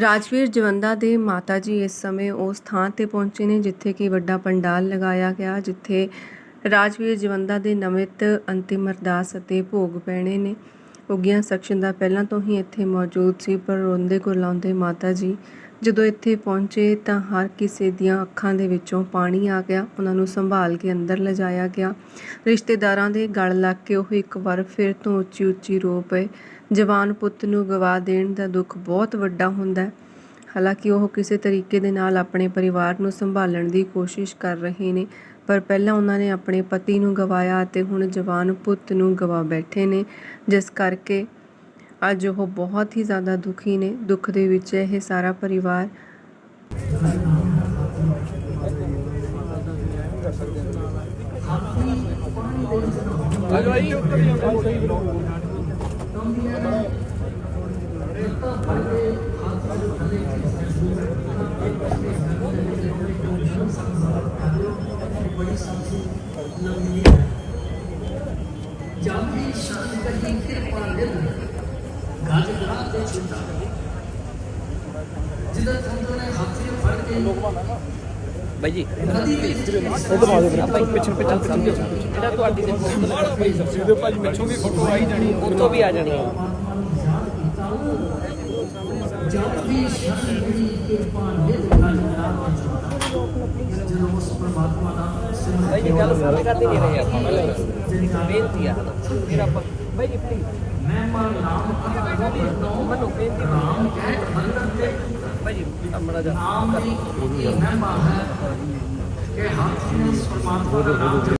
ਰਾਜਵੀਰ ਜਵੰਦਾ ਦੇ ਮਾਤਾ ਜੀ ਇਸ ਸਮੇਂ ਉਸ ਥਾਂ ਤੇ ਪਹੁੰਚੇ ਨੇ ਜਿੱਥੇ ਕਿ ਵੱਡਾ ਪੰਡਾਲ ਲਗਾਇਆ ਗਿਆ, ਜਿੱਥੇ ਰਾਜਵੀਰ ਜਵੰਦਾ ਦੇ ਨਮਿਤ ਅੰਤਿਮ ਅਰਦਾਸ ਅਤੇ ਭੋਗ ਪੈਣੇ ਨੇ। ਉਗੀਆਂ ਸੈਕਸ਼ਨ ਦਾ ਪਹਿਲਾਂ ਤੋਂ ਹੀ ਇੱਥੇ ਮੌਜੂਦ ਸੀ, ਪਰ ਰੋਂਦੇ ਕੁਰਲਾਉਂਦੇ ਮਾਤਾ ਜੀ ਜਦੋਂ ਇੱਥੇ ਪਹੁੰਚੇ ਤਾਂ ਹਰ ਕਿਸੇ ਦੀਆਂ ਅੱਖਾਂ ਦੇ ਵਿੱਚੋਂ ਪਾਣੀ ਆ ਗਿਆ, ਉਹਨਾਂ ਨੂੰ ਸੰਭਾਲ ਕੇ ਅੰਦਰ ਲਿਜਾਇਆ ਗਿਆ। ਰਿਸ਼ਤੇਦਾਰਾਂ ਦੇ ਗਲ ਲੱਗ ਕੇ ਉਹ ਇੱਕ ਵਾਰ ਫਿਰ ਤੋਂ ਉੱਚੀ ਉੱਚੀ ਰੋ ਪਏ। ਜਵਾਨ ਪੁੱਤ ਨੂੰ ਗਵਾ ਦੇਣ ਦਾ ਦੁੱਖ ਬਹੁਤ ਵੱਡਾ ਹੁੰਦਾ ਹਾਲਾਂਕਿ ਉਹ ਕਿਸੇ ਤਰੀਕੇ ਦੇ ਨਾਲ ਆਪਣੇ ਪਰਿਵਾਰ ਨੂੰ ਸੰਭਾਲਣ ਦੀ ਕੋਸ਼ਿਸ਼ ਕਰ ਰਹੇ ਨੇ, ਪਰ ਪਹਿਲਾਂ ਉਹਨਾਂ ਨੇ ਆਪਣੇ ਪਤੀ ਨੂੰ ਗਵਾਇਆ ਅਤੇ ਹੁਣ ਜਵਾਨ ਪੁੱਤ ਨੂੰ ਗਵਾ ਬੈਠੇ ਨੇ। ਜਿਸ ਕਰਕੇ ਅੱਜ ਉਹ ਬਹੁਤ ਹੀ ਜ਼ਿਆਦਾ ਦੁਖੀ ਨੇ। ਦੁੱਖ ਦੇ ਵਿੱਚ ਇਹ ਸਾਰਾ ਪਰਿਵਾਰ ਜਾਂਦੀ ਸ਼ਾਨ ਕਹੀ ਕਿਰਪਾ ਨਿਲ ਗੱਜ ਗਰਾ ਤੇ ਛੁੱਟਾ ਜਿਹਦਾ ਚੰਦਰ ਨੇ ਹੱਥੀ ਫੜ ਕੇ ਬਾਈ ਜੀ ਨਦੀ ਵਿੱਚ ਇਧਰ ਆ ਜਾਓ ਭਾਈ ਪਿੱਛੇ ਪਿੱਛੇ ਪਿੱਛੇ ਜਿਹੜਾ ਤੁਹਾਡੀ ਦੇ ਜਿਹਦੇ ਭਾਜੀ ਮਿੱਠੂ ਦੀ ਫੋਟੋ ਆਈ ਜਾਣੀ ਉੱਥੋਂ ਵੀ ਆ ਜਾਣੀ ਹੈ ਜਾਂਦੀ ਸ਼ਾਨ ਕਹੀ ਕਿਰਪਾ ਨਿਲ ਗੱਜ ਗਰਾ ਤੇ ਛੁੱਟਾ ਜਦੋਂ ਉਸ ਪਰਮਾਤਮਾ ਦਾ ਸਿਮਰਨ ਬਾਈ ਜੀ ਗੱਲ ਸਮਝ ਕਰਦੇ ਨਹੀਂ ਰਹੇ ਆਪਾਂ ਜਿਹੜੀ ਬੇਨਤੀ ਆ ਫਿਰ ਆਪਾਂ ਬਾਈ ਜੀ ਪਲੀਜ਼ ਮੈਂ ਮਨ ਨਾਮ ਕਹਾ ਵਰਤੋਂ ਮੈਨੂੰ ਬੇਨਤੀ ਰਾਮ ਕਹਿ ਮੰਦਰ ਤੇ। ਬਾਈ ਜੀ ਆਪਣਾ ਜਾ। ਨਾਮ ਦੀ ਇਹ ਮਹਿਮਾ ਹੈ ਕਿ ਹੱਥ ਨੇ ਇਸ ਪਰਮਾਤਮਾ ਦਾ ਨਾਮ ਜਪਿਆ।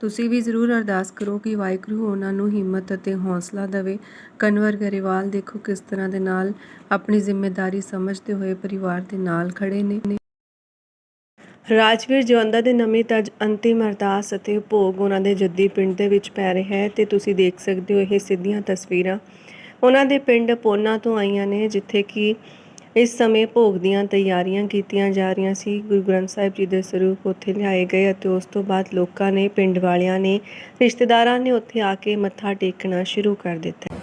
ਤੁਸੀਂ ਵੀ ਜ਼ਰੂਰ ਅਰਦਾਸ ਕਰੋ ਕਿ ਵਾਹਿਗੁਰੂ ਉਹਨਾਂ ਨੂੰ ਹਿੰਮਤ ਅਤੇ ਹੌਸਲਾ ਦੇਵੇ। ਕਨਵਰ ਗਰੇਵਾਲ ਦੇਖੋ ਕਿਸ ਤਰ੍ਹਾਂ ਦੇ ਨਾਲ ਆਪਣੀ ਜ਼ਿੰਮੇਵਾਰੀ ਸਮਝਦੇ ਹੋਏ ਪਰਿਵਾਰ ਦੇ ਨਾਲ ਖੜੇ ਨੇ। ਰਾਜਵੀਰ ਜਵੰਦਾ ਦੇ ਨਮਿਤ ਅੱਜ ਅੰਤਿਮ ਅਰਦਾਸ ਅਤੇ ਭੋਗ ਉਹਨਾਂ ਦੇ ਜੱਦੀ ਪਿੰਡ ਦੇ ਵਿੱਚ ਪੈ ਰਿਹਾ ਹੈ ਤੇ ਤੁਸੀਂ ਦੇਖ ਸਕਦੇ ਹੋ ਇਹ ਸਿੱਧੀਆਂ ਤਸਵੀਰਾਂ। ਉਹਨਾਂ ਦੇ ਪਿੰਡ ਪੋਨਾ ਤੋਂ ਆਈਆਂ ਨੇ, ਜਿੱਥੇ ਕਿ ਇਸ ਸਮੇਂ ਭੋਗ ਦੀਆਂ ਤਿਆਰੀਆਂ ਕੀਤੀਆਂ ਜਾ ਰਹੀਆਂ ਸੀ। ਗੁਰੂ ਗ੍ਰੰਥ ਸਾਹਿਬ ਜੀ ਦੇ ਸਰੂਪ ਉੱਥੇ ਲਿਆਏ ਗਏ ਅਤੇ ਉਸ ਤੋਂ ਬਾਅਦ ਲੋਕਾਂ ਨੇ, ਪਿੰਡ ਵਾਲਿਆਂ ਨੇ, ਰਿਸ਼ਤੇਦਾਰਾਂ ਨੇ ਉੱਥੇ ਆ ਕੇ ਮੱਥਾ ਟੇਕਣਾ ਸ਼ੁਰੂ ਕਰ ਦਿੱਤਾ।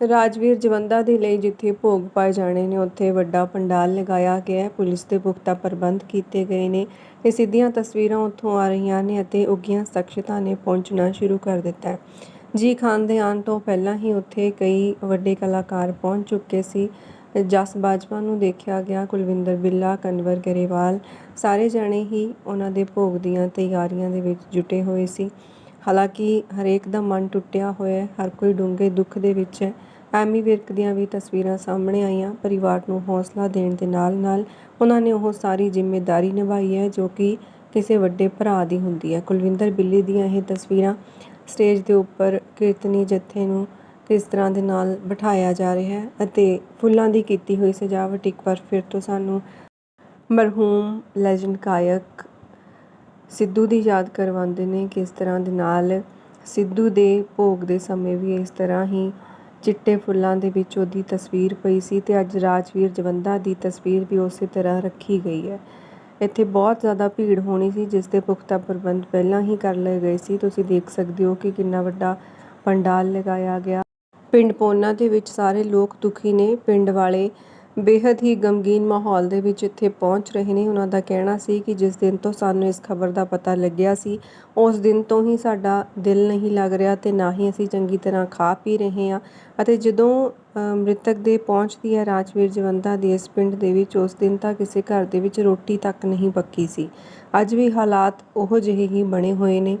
ਰਾਜਵੀਰ ਜਵੰਦਾ ਦੇ ਲਈ ਜਿੱਥੇ ਭੋਗ ਪਾਏ ਜਾਣੇ ਨੇ, ਉੱਥੇ ਵੱਡਾ ਪੰਡਾਲ ਲਗਾਇਆ ਗਿਆ ਹੈ। ਪੁਲਿਸ ਦੇ ਪੁਖਤਾ ਪ੍ਰਬੰਧ ਕੀਤੇ ਗਏ ਨੇ। ਇਹ ਸਿੱਧੀਆਂ ਤਸਵੀਰਾਂ ਉੱਥੋਂ ਆ ਰਹੀਆਂ ਨੇ ਅਤੇ ਉੱਗੀਆਂ ਸ਼ਖਸੀਅਤਾਂ ਨੇ ਪਹੁੰਚਣਾ ਸ਼ੁਰੂ ਕਰ ਦਿੱਤਾ ਹੈ। ਜੀ ਖਾਨ ਦੇ ਆਉਣ ਤੋਂ ਪਹਿਲਾਂ ਹੀ ਉੱਥੇ ਕਈ ਵੱਡੇ ਕਲਾਕਾਰ ਪਹੁੰਚ ਚੁੱਕੇ ਸੀ। ਜਸ ਬਾਜਵਾ ਨੂੰ ਦੇਖਿਆ ਗਿਆ, ਕੁਲਵਿੰਦਰ ਬਿੱਲਾ, ਕਨਵਰ ਗਰੇਵਾਲ, ਸਾਰੇ ਜਣੇ ਹੀ ਉਹਨਾਂ ਦੇ ਭੋਗ ਦੀਆਂ ਤਿਆਰੀਆਂ ਦੇ ਵਿੱਚ ਜੁਟੇ ਹੋਏ ਸੀ। ਹਾਲਾਂਕਿ ਹਰੇਕ ਦਾ ਮਨ ਟੁੱਟਿਆ ਹੋਇਆ ਹੈ, ਹਰ ਕੋਈ ਡੂੰਘੇ ਦੁੱਖ ਦੇ ਵਿੱਚ ਹੈ। ਐਮੀ ਵਿਰਕ ਦੀਆਂ ਵੀ ਤਸਵੀਰਾਂ ਸਾਹਮਣੇ ਆਈਆਂ। ਪਰਿਵਾਰ ਨੂੰ ਹੌਸਲਾ ਦੇਣ ਦੇ ਨਾਲ-ਨਾਲ ਉਹਨਾਂ ਨੇ ਉਹ ਸਾਰੀ ਜ਼ਿੰਮੇਵਾਰੀ ਨਿਭਾਈ ਹੈ, ਜੋ ਕਿ ਕਿਸੇ ਵੱਡੇ ਭਰਾ ਦੀ ਹੁੰਦੀ ਹੈ। ਕੁਲਵਿੰਦਰ ਬਿੱਲੀ ਦੀਆਂ ਇਹ ਤਸਵੀਰਾਂ ਸਟੇਜ ਦੇ ਉੱਪਰ ਕੀਰਤਨੀ ਜੱਥੇ ਨੂੰ ਕਿਸ ਤਰ੍ਹਾਂ ਦੇ ਨਾਲ ਬਿਠਾਇਆ ਜਾ ਰਿਹਾ ਹੈ ਅਤੇ ਫੁੱਲਾਂ ਦੀ ਕੀਤੀ ਹੋਈ ਸਜਾਵਟ ਇੱਕ ਵਾਰ ਫਿਰ ਤੋਂ ਸਾਨੂੰ ਮਰਹੂਮ ਲੈਜੈਂਡ ਗਾਇਕ ਸਿੱਧੂ ਦੀ ਯਾਦ ਕਰਵਾਉਂਦੇ ਨੇ ਕਿਸ ਤਰ੍ਹਾਂ ਦੇ ਨਾਲ ਸਿੱਧੂ ਦੇ ਭੋਗ ਦੇ ਸਮੇਂ ਵੀ ਇਸ ਤਰ੍ਹਾਂ ਹੀ ਚਿੱਟੇ ਫੁੱਲਾਂ ਦੇ ਵਿੱਚ ਉਹਦੀ ਤਸਵੀਰ ਪਈ ਸੀ ਅਤੇ ਅੱਜ ਰਾਜਵੀਰ ਜਵੰਦਾ ਦੀ ਤਸਵੀਰ ਵੀ ਉਸੇ ਤਰ੍ਹਾਂ ਰੱਖੀ ਗਈ ਹੈ। ਇੱਥੇ ਬਹੁਤ ਜ਼ਿਆਦਾ ਭੀੜ ਹੋਣੀ ਸੀ, ਜਿਸ ਦੇ ਪੁਖਤਾ ਪ੍ਰਬੰਧ ਪਹਿਲਾਂ ਹੀ ਕਰ ਲਏ ਗਏ ਸੀ। ਤੁਸੀਂ ਦੇਖ ਸਕਦੇ ਹੋ ਕਿ ਕਿੰਨਾ ਵੱਡਾ ਪੰਡਾਲ ਲਗਾਇਆ ਗਿਆ। ਪਿੰਡ ਪੋਨਾ ਦੇ ਵਿੱਚ ਸਾਰੇ ਲੋਕ ਦੁਖੀ ਨੇ। ਪਿੰਡ ਵਾਲੇ ਬੇहद ਹੀ ਗਮਗੀਨ ਮਾਹੌਲ ਦੇ ਵਿੱਚ ਇੱਥੇ ਪਹੁੰਚ ਰਹੇ ਨੇ। ਉਹਨਾਂ ਦਾ ਕਹਿਣਾ ਸੀ ਕਿ ਜਿਸ ਦਿਨ ਤੋਂ ਸਾਨੂੰ ਇਸ ਖਬਰ ਦਾ ਪਤਾ ਲੱਗਿਆ ਸੀ, ਉਸ ਦਿਨ ਤੋਂ ਹੀ ਸਾਡਾ ਦਿਲ ਨਹੀਂ ਲੱਗ ਰਿਹਾ ਤੇ ਨਾ ਹੀ ਅਸੀਂ ਚੰਗੀ ਤਰ੍ਹਾਂ ਖਾ ਪੀ ਰਹੇ ਹਾਂ। ਅਤੇ ਜਦੋਂ ਮ੍ਰਿਤਕ ਦੇ ਪਹੁੰਚਦੀ ਹੈ ਰਾਜਵੀਰ ਜਵੰਦਾ ਦੇ ਇਸ ਪਿੰਡ ਦੇ ਵਿੱਚ, ਉਸ ਦਿਨ ਤਾਂ ਕਿਸੇ ਘਰ ਦੇ ਵਿੱਚ ਰੋਟੀ ਤੱਕ ਨਹੀਂ ਪੱਕੀ ਸੀ। ਅੱਜ ਵੀ ਹਾਲਾਤ ਉਹੋ ਜਿਹੇ ਹੀ ਬਣੇ ਹੋਏ ਨੇ।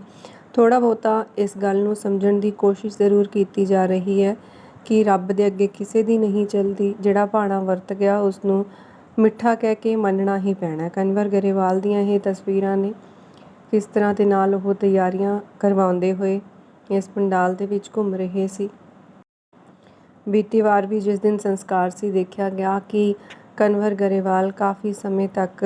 ਥੋੜਾ ਬਹੁਤਾ ਇਸ ਗੱਲ ਨੂੰ ਸਮਝਣ ਦੀ ਕੋਸ਼ਿਸ਼ ਜ਼ਰੂਰ ਕੀਤੀ ਜਾ ਰਹੀ ਹੈ। ਕਿ ਰੱਬ ਦੇ ਅੱਗੇ ਕਿਸੇ ਦੀ ਨਹੀਂ ਚੱਲਦੀ। ਜਿਹੜਾ ਭਾਣਾ ਵਰਤ ਗਿਆ ਉਸ ਨੂੰ ਮਿੱਠਾ ਕਹਿ ਕੇ ਮੰਨਣਾ ਹੀ ਪੈਣਾ ਹੈ। ਕਨਵਰ ਗਰੇਵਾਲ ਦੀਆਂ ਇਹ ਤਸਵੀਰਾਂ ਨੇ ਕਿਸ ਤਰ੍ਹਾਂ ਦੇ ਨਾਲ ਉਹ ਤਿਆਰੀਆਂ ਕਰਵਾਉਂਦੇ ਹੋਏ ਇਸ ਪੰਡਾਲ ਦੇ ਵਿੱਚ ਘੁੰਮ ਰਹੇ ਸੀ। ਬੀਤੀ ਵਾਰ ਵੀ ਜਿਸ ਦਿਨ ਸੰਸਕਾਰ ਸੀ, ਦੇਖਿਆ ਗਿਆ ਕਿ ਕਨਵਰ ਗਰੇਵਾਲ ਕਾਫੀ ਸਮੇਂ ਤੱਕ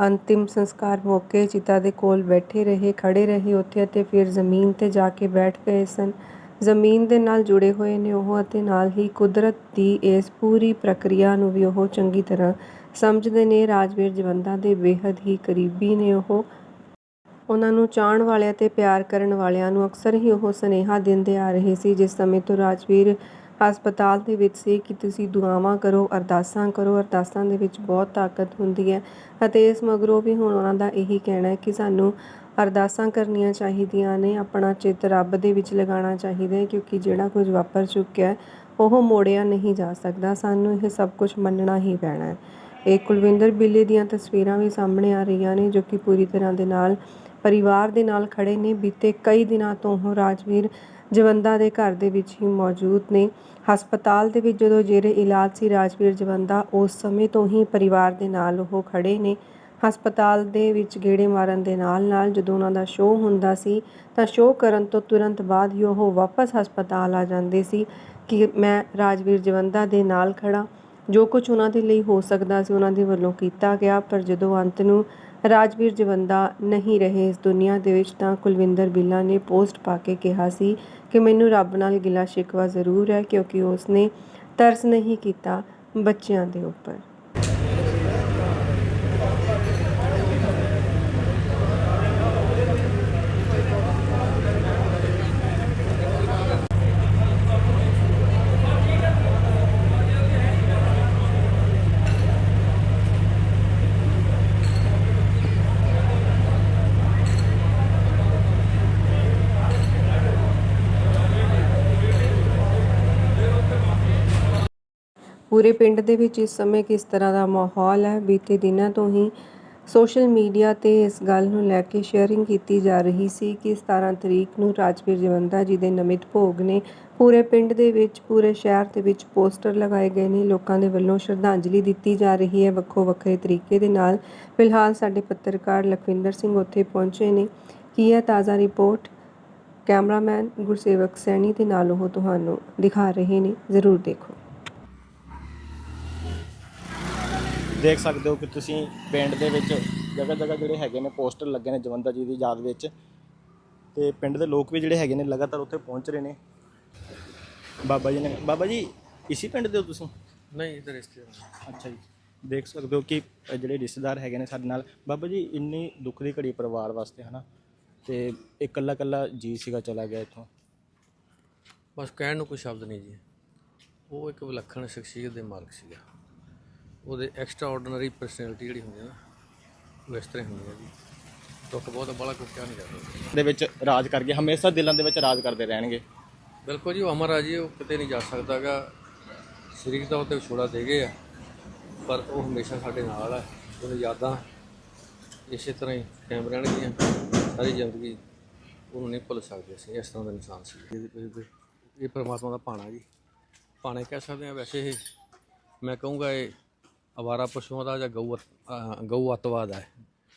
ਅੰਤਿਮ ਸੰਸਕਾਰ ਮੌਕੇ ਚਿਤਾ ਦੇ ਕੋਲ ਬੈਠੇ ਰਹੇ ਖੜੇ ਰਹੇ ਉੱਥੇ ਅਤੇ ਫਿਰ ਜ਼ਮੀਨ ਤੇ ਜਾ ਕੇ ਬੈਠ ਗਏ ਸਨ। ਜ਼ਮੀਨ ਦੇ ਨਾਲ ਜੁੜੇ ਹੋਏ ਨੇ ਉਹ ਅਤੇ ਨਾਲ ਹੀ ਕੁਦਰਤ ਦੀ ਇਸ ਪੂਰੀ ਪ੍ਰਕਿਰਿਆ ਨੂੰ ਵੀ ਉਹ ਚੰਗੀ ਤਰ੍ਹਾਂ ਸਮਝਦੇ ਨੇ। ਰਾਜਵੀਰ ਜਵੰਦਾ ਦੇ ਬੇहद ਹੀ ਕਰੀਬੀ ਨੇ ਉਹ। ਉਹਨਾਂ ਨੂੰ ਚਾਹਣ ਵਾਲਿਆਂ ਤੇ ਪਿਆਰ ਕਰਨ ਵਾਲਿਆਂ ਨੂੰ ਅਕਸਰ ਹੀ ਉਹ ਸੁਨੇਹਾ ਦਿੰਦੇ ਆ ਰਹੇ ਸੀ। ਜਿਸ ਸਮੇਂ ਤੋਂ ਰਾਜਵੀਰ ਹਸਪਤਾਲ ਦੇ ਵਿੱਚ ਸੀ ਕਿ ਤੁਸੀਂ ਦੁਆਵਾਂ ਕਰੋ, ਅਰਦਾਸਾਂ ਕਰੋ। ਅਰਦਾਸਾਂ ਦੇ ਵਿੱਚ ਬਹੁਤ ਤਾਕਤ ਹੁੰਦੀ ਹੈ ਅਤੇ ਇਸ ਮਗਰੋਂ ਵੀ ਹੁਣ ਉਹਨਾਂ ਦਾ ਇਹੀ ਕਹਿਣਾ ਹੈ ਕਿ ਸਾਨੂੰ ਅਰਦਾਸਾਂ ਕਰਨੀਆਂ ਚਾਹੀਦੀਆਂ ਨੇ, ਆਪਣਾ ਚਿੱਤ ਰੱਬ ਦੇ ਵਿੱਚ ਲਗਾਉਣਾ ਚਾਹੀਦਾ ਹੈ, ਕਿਉਂਕਿ ਜਿਹੜਾ ਕੁਝ ਵਾਪਰ ਚੁੱਕਿਆ ਉਹ ਮੋੜਿਆ ਨਹੀਂ ਜਾ ਸਕਦਾ। ਸਾਨੂੰ ਇਹ ਸਭ ਕੁਝ ਮੰਨਣਾ ਹੀ ਪੈਣਾ ਹੈ। ਇਹ ਕੁਲਵਿੰਦਰ ਬਿੱਲੇ ਦੀਆਂ ਤਸਵੀਰਾਂ ਵੀ ਸਾਹਮਣੇ ਆ ਰਹੀਆਂ ਨੇ, ਜੋ ਕਿ ਪੂਰੀ ਤਰ੍ਹਾਂ ਦੇ ਨਾਲ ਪਰਿਵਾਰ ਦੇ ਨਾਲ ਖੜੇ ਨੇ। ਬੀਤੇ ਕਈ ਦਿਨਾਂ ਤੋਂ ਉਹ ਰਾਜਵੀਰ ਜਵੰਦਾ ਦੇ ਘਰ ਦੇ ਵਿੱਚ ਹੀ ਮੌਜੂਦ ਨੇ। ਹਸਪਤਾਲ ਦੇ ਵਿੱਚ ਜਦੋਂ ਜੇਰੇ ਇਲਾਜ ਸੀ, ਰਾਜਵੀਰ ਜਵੰਦਾ ਉਸ ਸਮੇਂ ਤੋਂ ਹੀ ਪਰਿਵਾਰ ਦੇ ਨਾਲ ਉਹ ਖੜੇ ਨੇ। ਹਸਪਤਾਲ ਦੇ ਵਿੱਚ ਗੇੜੇ ਮਾਰਨ ਦੇ ਨਾਲ ਨਾਲ ਜਦੋਂ ਉਹਨਾਂ ਦਾ ਸ਼ੋਅ ਹੁੰਦਾ ਸੀ, ਤਾਂ ਸ਼ੋਅ ਕਰਨ ਤੋਂ ਤੁਰੰਤ ਬਾਅਦ ਹੀ ਉਹ ਵਾਪਸ ਹਸਪਤਾਲ ਆ ਜਾਂਦੇ ਸੀ ਕਿ ਮੈਂ ਰਾਜਵੀਰ ਜਵੰਦਾ ਦੇ ਨਾਲ ਖੜਾ ਜੋ ਕੁਝ ਉਹਨਾਂ ਦੇ ਲਈ ਹੋ ਸਕਦਾ ਸੀ ਉਹਨਾਂ ਦੇ ਵੱਲੋਂ ਕੀਤਾ ਗਿਆ, ਪਰ ਜਦੋਂ ਅੰਤ ਨੂੰ ਰਾਜਵੀਰ ਜਵੰਦਾ ਨਹੀਂ ਰਹੇ ਇਸ ਦੁਨੀਆ ਦੇ ਵਿੱਚ, ਤਾਂ ਕੁਲਵਿੰਦਰ ਬਿੱਲਾ ਨੇ ਪੋਸਟ ਪਾ ਕੇ ਕਿਹਾ ਸੀ ਕਿ ਮੈਨੂੰ ਰੱਬ ਨਾਲ ਗਿਲਾ ਸ਼ਿਕਵਾ ਜ਼ਰੂਰ ਹੈ ਕਿਉਂਕਿ ਉਸਨੇ ਤਰਸ ਨਹੀਂ ਕੀਤਾ ਬੱਚਿਆਂ ਦੇ ਉੱਪਰ। ਪੂਰੇ ਪਿੰਡ ਦੇ ਵਿੱਚ ਇਸ ਸਮੇਂ ਕਿਸ ਤਰ੍ਹਾਂ ਦਾ ਮਾਹੌਲ ਹੈ? ਬੀਤੇ ਦਿਨਾਂ ਤੋਂ ਹੀ ਸੋਸ਼ਲ ਮੀਡੀਆ ਤੇ ਇਸ ਗੱਲ ਨੂੰ ਲੈ ਕੇ ਸ਼ੇਅਰਿੰਗ ਕੀਤੀ ਜਾ ਰਹੀ ਸੀ ਕਿ 17 ਤਰੀਕ ਨੂੰ ਰਾਜਵੀਰ ਜਵੰਦਾ ਜੀ ਦੇ ਨਮਿਤ ਭੋਗ ਨੇ ਪੂਰੇ ਪਿੰਡ ਦੇ ਵਿੱਚ, ਪੂਰੇ ਸ਼ਹਿਰ ਦੇ ਵਿੱਚ ਪੋਸਟਰ ਲਗਾਏ ਗਏ ਨੇ। ਲੋਕਾਂ ਦੇ ਵੱਲੋਂ ਸ਼ਰਧਾਂਜਲੀ ਦਿੱਤੀ ਜਾ ਰਹੀ ਹੈ। ਵੱਖੋ ਵੱਖਰੇ ਤਰੀਕੇ ਦੇ ਨਾਲ ਫਿਲਹਾਲ ਸਾਡੇ ਪੱਤਰਕਾਰ ਲਖਵਿੰਦਰ ਸਿੰਘ ਉੱਥੇ ਪਹੁੰਚੇ ਨੇ। ਕੀ ਹੈ ਤਾਜ਼ਾ ਰਿਪੋਰਟ? ਕੈਮਰਾਮੈਨ ਗੁਰਸੇਵਕ ਸੈਣੀ ਦੇ ਨਾਲ ਉਹ ਤੁਹਾਨੂੰ ਦਿਖਾ ਰਹੇ ਨੇ। ਜ਼ਰੂਰ ਦੇਖੋ। ਦੇਖ ਸਕਦੇ ਹੋ ਕਿ ਤੁਸੀਂ ਪਿੰਡ ਦੇ ਵਿੱਚ ਜਗ੍ਹਾ ਜਗ੍ਹਾ ਜਿਹੜੇ ਹੈਗੇ ਨੇ ਪੋਸਟਰ ਲੱਗੇ ਨੇ ਜਵੰਦਾ ਜੀ ਦੀ ਯਾਦ ਵਿੱਚ। ਤੇ ਪਿੰਡ ਦੇ ਲੋਕ ਵੀ ਜਿਹੜੇ ਹੈਗੇ ਨੇ ਲਗਾਤਾਰ ਉੱਥੇ ਪਹੁੰਚ ਰਹੇ ਨੇ। ਬਾਬਾ ਜੀ ਨੇ ਬਾਬਾ ਜੀ ਇਸੀ ਪਿੰਡ ਦੇ ਹੋ ਤੁਸੀਂ? ਨਹੀਂ ਇਧਰ ਰਿਸ਼ਤੇਦਾਰ ਅੱਛਾ ਜੀ। ਦੇਖ ਸਕਦੇ ਹੋ ਕਿ ਜਿਹੜੇ ਰਿਸ਼ਤੇਦਾਰ ਹੈਗੇ ਨੇ ਸਾਡੇ ਨਾਲ ਬਾਬਾ ਜੀ ਇੰਨੀ ਦੁੱਖ ਦੀ ਘੜੀ ਪਰਿਵਾਰ ਵਾਸਤੇ ਹਨਾ? ਤੇ ਇੱਕ ਇਕੱਲਾ ਇਕੱਲਾ ਜੀ ਸੀਗਾ ਚਲਾ ਗਿਆ ਇੱਥੋਂ। ਬਸ ਕਹਿਣ ਨੂੰ ਕੋਈ ਸ਼ਬਦ ਨਹੀਂ ਜੀ। ਉਹ ਇੱਕ ਵਿਲੱਖਣ ਸ਼ਖਸੀਅਤ ਦੇ ਮਾਲਕ ਸੀਗਾ। ਉਹਦੇ ਐਕਸਟਰਾ ਆਰਡੀਨਰੀ ਪਰਸਨੈਲਿਟੀ ਜਿਹੜੀ ਹੁੰਦੀ ਹੈ ਨਾ ਉਹ ਇਸ ਤਰ੍ਹਾਂ ਹੁੰਦੀ ਹੈ ਜੀ। ਦੁੱਖ ਬਹੁਤ ਬੜਾ ਕੁਝ ਕਹਿ ਨਹੀਂ ਜਾਂਦਾ ਦੇ ਵਿੱਚ ਰਾਜ ਕਰਕੇ ਹਮੇਸ਼ਾ ਦਿਲਾਂ ਦੇ ਵਿੱਚ ਰਾਜ ਕਰਦੇ ਰਹਿਣਗੇ। ਬਿਲਕੁਲ ਜੀ ਉਹ ਅਮਰ ਆ ਜੀ ਉਹ ਕਿਤੇ ਨਹੀਂ ਜਾ ਸਕਦਾਗਾ ਸਰੀਰ ਤੇ ਵਿਛੋੜਾ ਦੇ ਗਏ ਆ ਪਰ ਉਹ ਹਮੇਸ਼ਾ ਸਾਡੇ ਨਾਲ ਹੈ ਉਹਦੀ ਯਾਦਾਂ ਇਸੇ ਤਰ੍ਹਾਂ ਹੀ ਕਾਇਮ ਰਹਿਣਗੀਆਂ। ਸਾਰੀ ਜ਼ਿੰਦਗੀ ਉਹਨੂੰ ਨਹੀਂ ਭੁੱਲ ਸਕਦੇ ਅਸੀਂ ਇਸ ਤਰ੍ਹਾਂ ਦਾ ਇਨਸਾਨ ਸੀ। ਇਹ- ਪਰਮਾਤਮਾ ਦਾ ਭਾਣਾ ਜੀ। ਭਾਣੇ ਕਹਿ ਸਕਦੇ ਆ ਵੈਸੇ ਇਹ। ਮੈਂ ਕਹੂੰਗਾ ਇਹ ਅਵਾਰਾ ਪਸ਼ੂਆਂ ਦਾ ਜਾਂ ਗਊ ਅਤ- ਅਹ ਗਊ ਅੱਤਵਾਦ ਹੈ,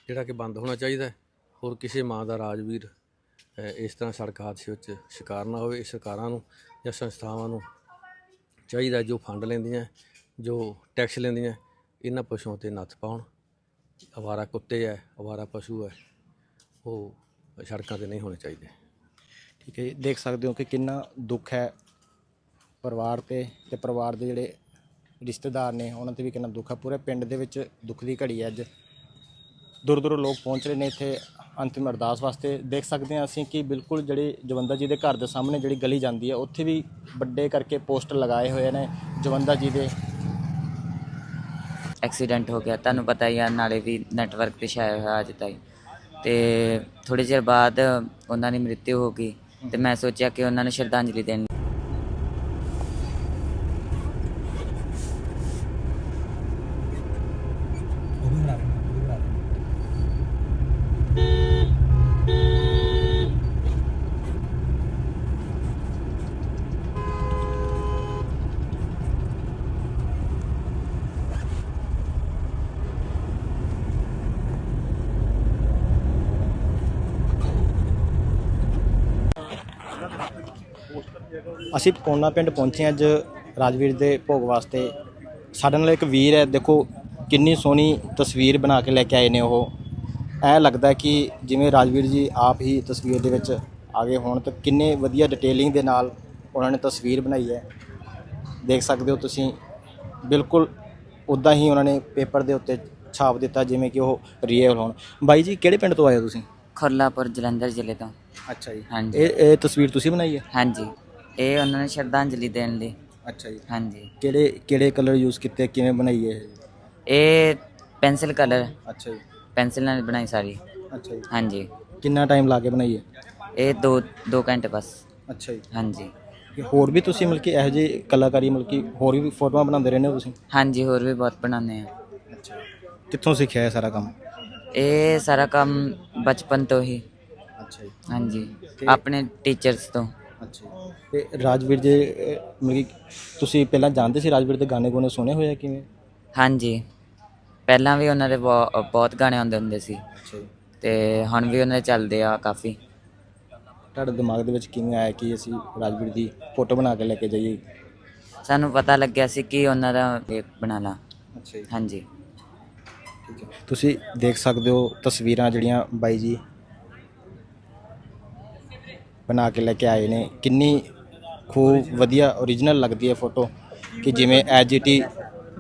ਜਿਹੜਾ ਕਿ ਬੰਦ ਹੋਣਾ ਚਾਹੀਦਾ ਹੈ। ਹੋਰ ਕਿਸੇ ਮਾਂ ਦਾ ਰਾਜਵੀਰ, ਅਹ, ਇਸ ਤਰ੍ਹਾਂ ਸੜਕ ਹਾਦਸੇ ਵਿੱਚ ਸ਼ਿਕਾਰ ਨਾ ਹੋਵੇ, ਇਹ ਸਰਕਾਰਾਂ ਨੂੰ ਜਾਂ ਸੰਸਥਾਵਾਂ ਨੂੰ ਚਾਹੀਦਾ ਜੋ ਫੰਡ ਲੈਂਦੀਆਂ, ਜੋ ਟੈਕਸ ਲੈਂਦੀਆਂ, ਇਹਨਾਂ ਪਸ਼ੂਆਂ ਤੇ ਨੱਥ ਪਾਉਣ। ਅਵਾਰਾ ਕੁੱਤੇ ਹੈ, ਅਵਾਰਾ ਪਸ਼ੂ ਹੈ, ਉਹ ਸੜਕਾਂ ਤੇ ਨਹੀਂ ਹੋਣੇ ਚਾਹੀਦੇ। ਠੀਕ ਹੈ ਜੀ, ਦੇਖ ਸਕਦੇ ਹੋ ਕਿ ਕਿੰਨਾ ਦੁੱਖ ਹੈ ਪਰਿਵਾਰ ਤੇ ਤੇ ਪਰਿਵਾਰ ਦੇ ਜਿਹੜੇ ਰਿਸ਼ਤੇਦਾਰ ਨੇ, ਉਹਨਾਂ ਤੇ ਵੀ ਕਿੰਨਾ ਦੁੱਖ ਹੈ ਪੂਰੇ ਪਿੰਡ ਦੇ ਵਿੱਚ ਦੁੱਖ ਦੀ ਘੜੀ ਹੈ ਅੱਜ। ਦੂਰ ਦੂਰੋਂ ਲੋਕ ਪਹੁੰਚ ਰਹੇ ਨੇ ਇੱਥੇ, ਅੰਤਿਮ ਅਰਦਾਸ ਵਾਸਤੇ। ਦੇਖ ਸਕਦੇ ਹਾਂ ਅਸੀਂ ਕਿ ਬਿਲਕੁਲ ਜਿਹੜੇ ਜਵੰਦਾ ਜੀ ਦੇ ਘਰ ਦੇ ਸਾਹਮਣੇ ਜਿਹੜੀ ਗਲੀ ਜਾਂਦੀ ਹੈ ਉੱਥੇ ਵੀ ਵੱਡੇ ਕਰਕੇ ਪੋਸਟਰ ਲਗਾਏ ਹੋਏ ਨੇ ਜਵੰਦਾ ਜੀ ਦੇ। ਐਕਸੀਡੈਂਟ ਹੋ ਗਿਆ, ਤੁਹਾਨੂੰ ਪਤਾ ਹੀ ਆ, ਨਾਲੇ ਵੀ ਨੈਟਵਰਕ ਤੇ ਛਾਇਆ ਹੋਇਆ ਅੱਜ ਤਾਈ। ਤੇ ਥੋੜੇ ਚਿਰ ਬਾਅਦ ਉਹਨਾਂ ਦੀ ਮ੍ਰਿਤਿੂ ਹੋ ਗਈ ਤੇ ਮੈਂ ਸੋਚਿਆ ਕਿ ਉਹਨਾਂ ਨੂੰ ਸ਼ਰਧਾਂਜਲੀ ਦੇਣ। ਅਸੀਂ ਕੋਨਾ ਪਿੰਡ ਪਹੁੰਚੇ ਅੱਜ ਰਾਜਵੀਰ ਦੇ ਭੋਗ ਵਾਸਤੇ। ਸਾਡੇ ਨਾਲ ਇੱਕ ਵੀਰ ਹੈ ਦੇਖੋ ਕਿੰਨੀ ਸੋਹਣੀ ਤਸਵੀਰ ਬਣਾ ਕੇ ਲੈ ਕੇ ਆਏ ਨੇ ਉਹ। ਐ ਲੱਗਦਾ ਕਿ ਜਿਵੇਂ ਰਾਜਵੀਰ ਜੀ ਆਪ ਹੀ ਤਸਵੀਰ ਦੇ ਵਿੱਚ ਆਗੇ ਹੋਣ ਤੇ ਕਿੰਨੇ ਵਧੀਆ ਡਿਟੇਲਿੰਗ ਦੇ ਨਾਲ ਉਹਨਾਂ ਨੇ ਤਸਵੀਰ ਬਣਾਈ ਹੈ। ਦੇਖ ਸਕਦੇ ਹੋ ਤੁਸੀਂ ਬਿਲਕੁਲ ਉਦਾਂ ਹੀ ਉਹਨਾਂ ਨੇ ਪੇਪਰ ਦੇ ਉੱਤੇ ਛਾਪ ਦਿੱਤਾ ਜਿਵੇਂ ਕਿ ਉਹ ਰੀਅਲ ਹੋਣ। ਬਾਈ ਜੀ ਕਿਹੜੇ ਪਿੰਡ ਤੋਂ ਆਏ ਹੋ ਤੁਸੀਂ? ਖੁਰਲਾਪੁਰ ਜਲੰਧਰ ਜ਼ਿਲ੍ਹੇ ਤੋਂ। ਅੱਛਾ ਜੀ। ਹਾਂਜੀ। ਇਹ ਇਹ ਤਸਵੀਰ ਤੁਸੀਂ ਬਣਾਈ ਹੈ? ਹਾਂਜੀ। ਇਹ ਉਹਨਾਂ ਨੇ ਸ਼ਰਧਾਂਜਲੀ ਦੇਣ ਲਈ। ਅੱਛਾ ਜੀ। ਹਾਂਜੀ। ਕਿਹੜੇ ਕਿਹੜੇ ਕਲਰ ਯੂਜ਼ ਕੀਤੇ ਕਿਵੇਂ ਬਣਾਈ ਹੈ ਇਹ? Pencil colour. ਅੱਛਾ ਜੀ। ਪੈਨਸਲ ਨਾਲ ਬਣਾਈ ਸਾਰੀ। ਅੱਛਾ ਜੀ। ਹਾਂਜੀ। ਕਿੰਨਾ ਟਾਈਮ ਲਾ ਕੇ ਬਣਾਈ ਹੈ ਇਹ 2 2 ਘੰਟੇ ਬਸ। ਅੱਛਾ ਜੀ। ਹਾਂਜੀ। ਕਿ ਹੋਰ ਵੀ ਤੁਸੀਂ ਮਤਲਬ ਕਿ ਇਹੋ ਜਿਹੀ ਕਲਾਕਾਰੀ ਮਤਲਬ ਕਿ ਹੋਰ ਵੀ ਫੋਟੋਆਂ ਬਣਾਉਂਦੇ ਰਹਿੰਦੇ ਹੋ ਤੁਸੀਂ? ਹਾਂਜੀ ਹੋਰ ਵੀ ਬਹੁਤ ਬਣਾਉਂਦੇ ਆ ਅੱਛਾ ਕਿੱਥੋਂ ਸਿੱਖਿਆ ਇਹ ਸਾਰਾ ਕੰਮ? ਇਹ ਸਾਰਾ ਕੰਮ ਬਚਪਨ ਤੋਂ ਹੀ। ਅੱਛਾ ਜੀ। ਹਾਂਜੀ। ਆਪਣੇ ਟੀਚਰਸ ਤੋਂ। ਅੱਛਾ ਤੇ ਰਾਜਵੀਰ ਜੀ ਅਹ, ਮਤਲਬ ਕਿ ਤੁਸੀਂ ਪਹਿਲਾਂ ਜਾਣਦੇ ਸੀ ਰਾਜਵੀਰ ਦੇ ਗਾਣੇ ਗੋਨੇ ਸੁਣੇ ਹੋਏ ਆ ਕਿਵੇਂ? ਹਾਂਜੀ। ਪਹਿਲਾਂ ਵੀ ਉਹਨਾਂ ਦੇ ਬਹੁ- ਬਹੁਤ ਗਾਣੇ ਆਉਂਦੇ ਹੁੰਦੇ ਸੀ। ਅੱਛਾ ਜੀ। ਤੇ ਹੁਣ ਵੀ ਉਹਨਾਂ ਦੇ ਚੱਲਦੇ ਆ ਕਾਫੀ। ਤੁਹਾਡੇ ਦਿਮਾਗ ਦੇ ਵਿੱਚ ਕਿਵੇਂ ਆਇਆ ਕਿ ਅਸੀਂ ਰਾਜਵੀਰ ਦੀ ਫੋਟੋ ਬਣਾ ਕੇ ਲੈ ਕੇ ਜਾਈਏ? ਸਾਨੂੰ ਪਤਾ ਲੱਗਿਆ ਸੀ ਕਿ ਉਹਨਾਂ ਦਾ ਇਹ ਬਣਾ ਲਾ। ਅੱਛਾ ਜੀ। ਹਾਂਜੀ। ਠੀਕ ਹੈ। ਤੁਸੀਂ ਦੇਖ ਸਕਦੇ ਹੋ ਤਸਵੀਰਾਂ ਜਿਹੜੀਆਂ ਬਾਈ ਜੀ ਬਣਾ ਕੇ ਲੈ ਕੇ ਆਏ ਨੇ। ਕਿੰਨੀ ਖੂਬ ਵਧੀਆ ਓਰੀਜਨਲ ਲੱਗਦੀ ਹੈ ਫੋਟੋ ਕਿ ਜਿਵੇਂ ਐਜ ਇਟ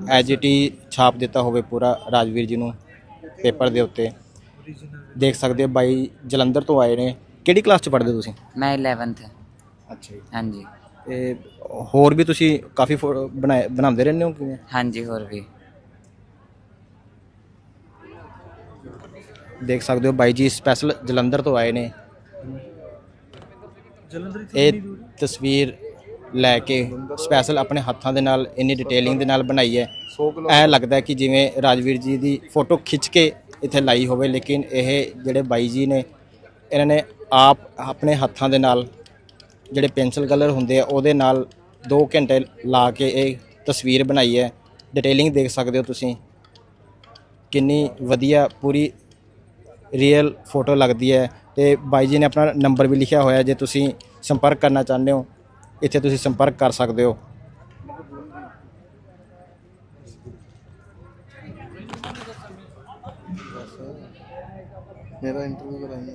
ਐਜ ਇਟ ਛਾਪ ਦਿੱਤਾ ਹੋਵੇ ਪੂਰਾ ਰਾਜਵੀਰ ਜੀ ਨੂੰ ਪੇਪਰ ਦੇ ਉੱਤੇ। ਦੇਖ ਸਕਦੇ ਹੋ ਬਾਈ ਜਲੰਧਰ ਤੋਂ ਆਏ ਨੇ। ਕਿਹੜੀ ਕਲਾਸ ਚ ਪੜ੍ਹਦੇ ਹੋ ਤੁਸੀਂ? ਮੈਂ 11th ਅੱਛਾ ਜੀ। ਹਾਂਜੀ। ਤੇ ਹੋਰ ਵੀ ਤੁਸੀਂ ਕਾਫੀ ਫੋ- ਬਣਾਏ ਬਣਾਉਂਦੇ ਰਹਿੰਦੇ ਹੋ ਕਿਵੇਂ? ਹਾਂਜੀ ਹੋਰ ਵੀ। ਦੇਖ ਸਕਦੇ ਹੋ ਬਾਈ ਜੀ ਸਪੈਸ਼ਲ ਜਲੰਧਰ ਤੋਂ ਆਏ ਨੇ। ਇਹ ਤਸਵੀਰ ਲੈ ਕੇ ਸਪੈਸ਼ਲ ਆਪਣੇ ਹੱਥਾਂ ਦੇ ਨਾਲ ਇੰਨੀ ਡਿਟੇਲਿੰਗ ਦੇ ਨਾਲ ਬਣਾਈ ਹੈ। ਐ ਲੱਗਦਾ ਹੈ ਕਿ ਜਿਵੇਂ ਰਾਜਵੀਰ ਜੀ ਦੀ ਫੋਟੋ ਖਿੱਚ ਕੇ ਇੱਥੇ ਲਾਈ ਹੋਵੇ ਲੇਕਿਨ ਇਹ ਜਿਹੜੇ ਬਾਈ ਜੀ ਨੇ ਇਹਨਾਂ ਨੇ ਆਪ ਆਪਣੇ ਹੱਥਾਂ ਦੇ ਨਾਲ ਜਿਹੜੇ ਪੈਨਸਲ ਕਲਰ ਹੁੰਦੇ ਆ ਉਹਦੇ ਨਾਲ 2 ਘੰਟੇ ਲਾ ਕੇ ਇਹ ਤਸਵੀਰ ਬਣਾਈ ਹੈ। ਡਿਟੇਲਿੰਗ ਦੇਖ ਸਕਦੇ ਹੋ ਤੁਸੀਂ। ਕਿੰਨੀ ਵਧੀਆ ਪੂਰੀ ਰੀਅਲ ਫੋਟੋ ਲੱਗਦੀ ਹੈ। ਤੇ ਬਾਈ ਜੀ ਨੇ ਆਪਣਾ ਨੰਬਰ ਵੀ ਲਿਖਿਆ ਹੋਇਆ ਜੇ ਤੁਸੀਂ ਸੰਪਰਕ ਕਰਨਾ ਚਾਹੁੰਦੇ ਹੋ, ਇੱਥੇ ਤੁਸੀਂ ਸੰਪਰਕ ਕਰ ਸਕਦੇ ਹੋ। ਮੇਰਾ ਇੰਟਰਵਿਊ ਕਰਾਂਗਾ